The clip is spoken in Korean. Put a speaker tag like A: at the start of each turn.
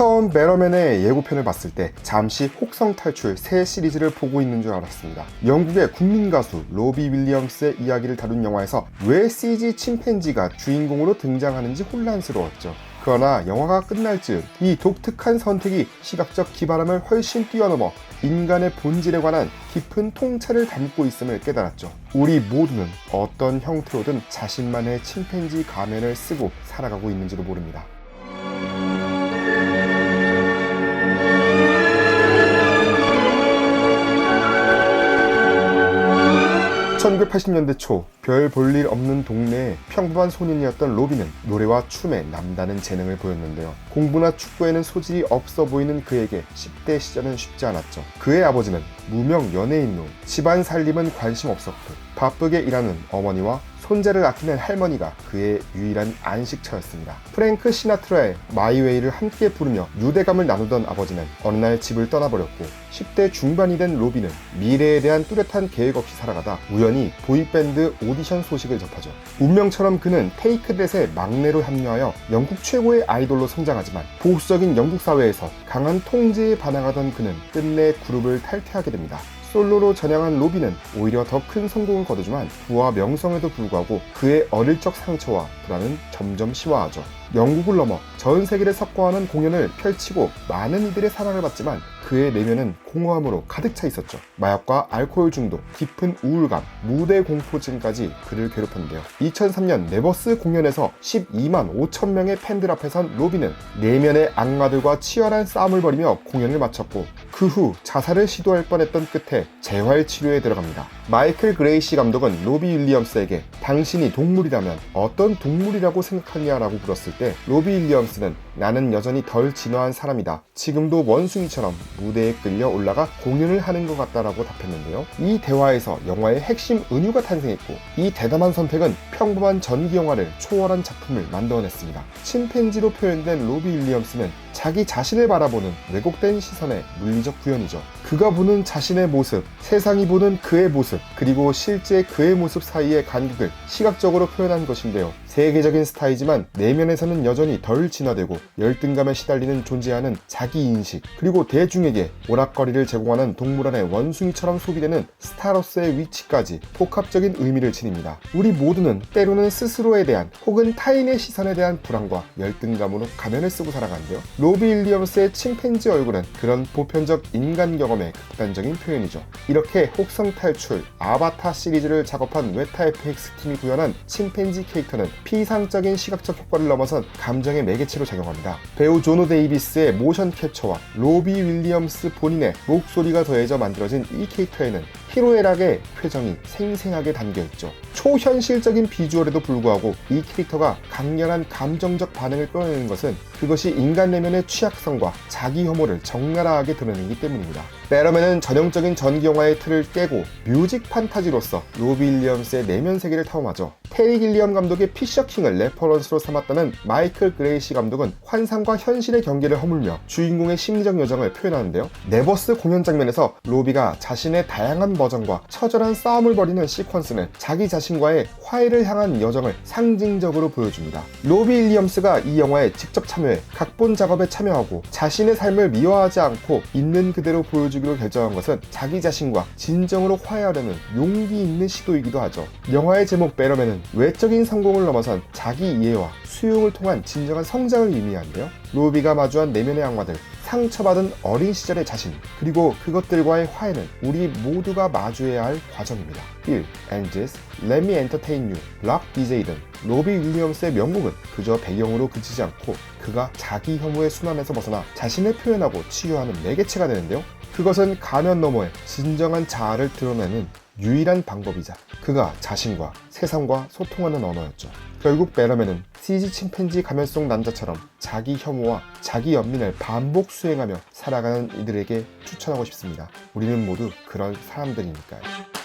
A: 처음 베러맨의 예고편을 봤을 때 잠시 혹성 탈출 새 시리즈를 보고 있는 줄 알았습니다. 영국의 국민 가수 로비 윌리엄스의 이야기를 다룬 영화에서 왜 CG 침팬지가 주인공으로 등장하는지 혼란스러웠죠. 그러나 영화가 끝날 즈음 이 독특한 선택이 시각적 기발함을 훨씬 뛰어넘어 인간의 본질에 관한 깊은 통찰을 담고 있음을 깨달았죠. 우리 모두는 어떤 형태로든 자신만의 침팬지 가면을 쓰고 살아가고 있는지도 모릅니다. 1980년대 초 별 볼 일 없는 동네에 평범한 소년이었던 로비는 노래와 춤에 남다른 재능을 보였는데요. 공부나 축구에는 소질이 없어 보이는 그에게 10대 시절은 쉽지 않았죠. 그의 아버지는 무명 연예인로 집안 살림은 관심 없었고 바쁘게 일하는 어머니와 손자를 아끼는 할머니가 그의 유일한 안식처였습니다. 프랭크 시나트라의 마이웨이를 함께 부르며 유대감을 나누던 아버지는 어느 날 집을 떠나버렸고 10대 중반이 된 로비는 미래에 대한 뚜렷한 계획 없이 살아가다 우연히 보이밴드 오디션 소식을 접하죠. 운명처럼 그는 테이크댓의 막내로 합류하여 영국 최고의 아이돌로 성장하지만 보수적인 영국 사회에서 강한 통제에 반항하던 그는 끝내 그룹을 탈퇴하게 됩니다. 솔로로 전향한 로비는 오히려 더 큰 성공을 거두지만 부와 명성에도 불구하고 그의 어릴 적 상처와 불안은 점점 심화하죠. 영국을 넘어 전 세계를 석권하는 공연을 펼치고 많은 이들의 사랑을 받지만 그의 내면은 공허함으로 가득 차 있었죠. 마약과 알코올 중독, 깊은 우울감, 무대 공포증까지 그를 괴롭혔는데요. 2003년 네버스 공연에서 12만 5천 명의 팬들 앞에 선 로비는 내면의 악마들과 치열한 싸움을 벌이며 공연을 마쳤고 그 후 자살을 시도할 뻔했던 끝에 재활 치료에 들어갑니다. 마이클 그레이시 감독은 로비 윌리엄스에게 당신이 동물이라면 어떤 동물이라고 생각하냐라고 물었을 때 로비 윌리엄스는 나는 여전히 덜 진화한 사람이다. 지금도 원숭이처럼 무대에 끌려 올라가 공연을 하는 것 같다라고 답했는데요. 이 대화에서 영화의 핵심 은유가 탄생했고 이 대담한 선택은 평범한 전기 영화를 초월한 작품을 만들어냈습니다. 침팬지로 표현된 로비 윌리엄스는 자기 자신을 바라보는 왜곡된 시선의 물리적 구현이죠. 그가 보는 자신의 모습, 세상이 보는 그의 모습, 그리고 실제 그의 모습 사이의 간극을 시각적으로 표현한 것인데요. 세계적인 스타이지만 내면에서는 여전히 덜 진화되고 열등감에 시달리는 존재하는 자기 인식, 그리고 대중에게 오락거리를 제공하는 동물 안의 원숭이처럼 소비되는 스타로서의 위치까지 복합적인 의미를 지닙니다. 우리 모두는 때로는 스스로에 대한 혹은 타인의 시선에 대한 불안과 열등감으로 가면을 쓰고 살아가는데요. 로비 윌리엄스의 침팬지 얼굴은 그런 보편적 인간 경험의 극단적인 표현이죠. 이렇게 혹성 탈출, 아바타 시리즈를 작업한 웨타 FX 팀이 구현한 침팬지 캐릭터는 피상적인 시각적 효과를 넘어선 감정의 매개체로 작용합니다. 배우 조노 데이비스의 모션 캡처와 로비 윌리엄스 본인의 목소리가 더해져 만들어진 이 캐릭터에는 히로에락의 표정이 생생하게 담겨 있죠. 초현실적인 비주얼에도 불구하고 이 캐릭터가 강렬한 감정적 반응을 끌어내는 것은 그것이 인간 내면의 취약성과 자기 혐오를 적나라하게 드러내기 때문입니다. 베러맨은 전형적인 전기 영화의 틀을 깨고 뮤직 판타지로서 로비 윌리엄스의 내면 세계를 탐험하죠. 테리 길리엄 감독의 피셔킹을 레퍼런스로 삼았다는 마이클 그레이시 감독은 환상과 현실의 경계를 허물며 주인공의 심리적 여정을 표현하는데요. 네버스 공연 장면에서 로비가 자신의 다양한 버전과 처절한 싸움을 벌이는 시퀀스는 자기 자신과의 화해를 향한 여정을 상징적으로 보여줍니다. 로비 윌리엄스가 이 영화에 직접 참여해 각본 작업에 참여하고 자신의 삶을 미워하지 않고 있는 그대로 보여주기로 결정한 것은 자기 자신과 진정으로 화해하려는 용기 있는 시도이기도 하죠. 영화의 제목 베러맨은 외적인 성공을 넘어선 자기 이해와 수용을 통한 진정한 성장을 의미하는데요. 로비가 마주한 내면의 악마들, 상처받은 어린 시절의 자신, 그리고 그것들과의 화해는 우리 모두가 마주해야 할 과정입니다. 빌, 엔지스, Let Me Entertain You, 락 DJ 등 로비 윌리엄스의 명곡은 그저 배경으로 그치지 않고 그가 자기 혐오의 순환에서 벗어나 자신을 표현하고 치유하는 매개체가 되는데요. 그것은 가면 너머의 진정한 자아를 드러내는 유일한 방법이자 그가 자신과 세상과 소통하는 언어였죠. 결국 베러맨은 CG 침팬지 가면 속 남자처럼 자기 혐오와 자기 연민을 반복 수행하며 살아가는 이들에게 추천하고 싶습니다. 우리는 모두 그런 사람들이니까요.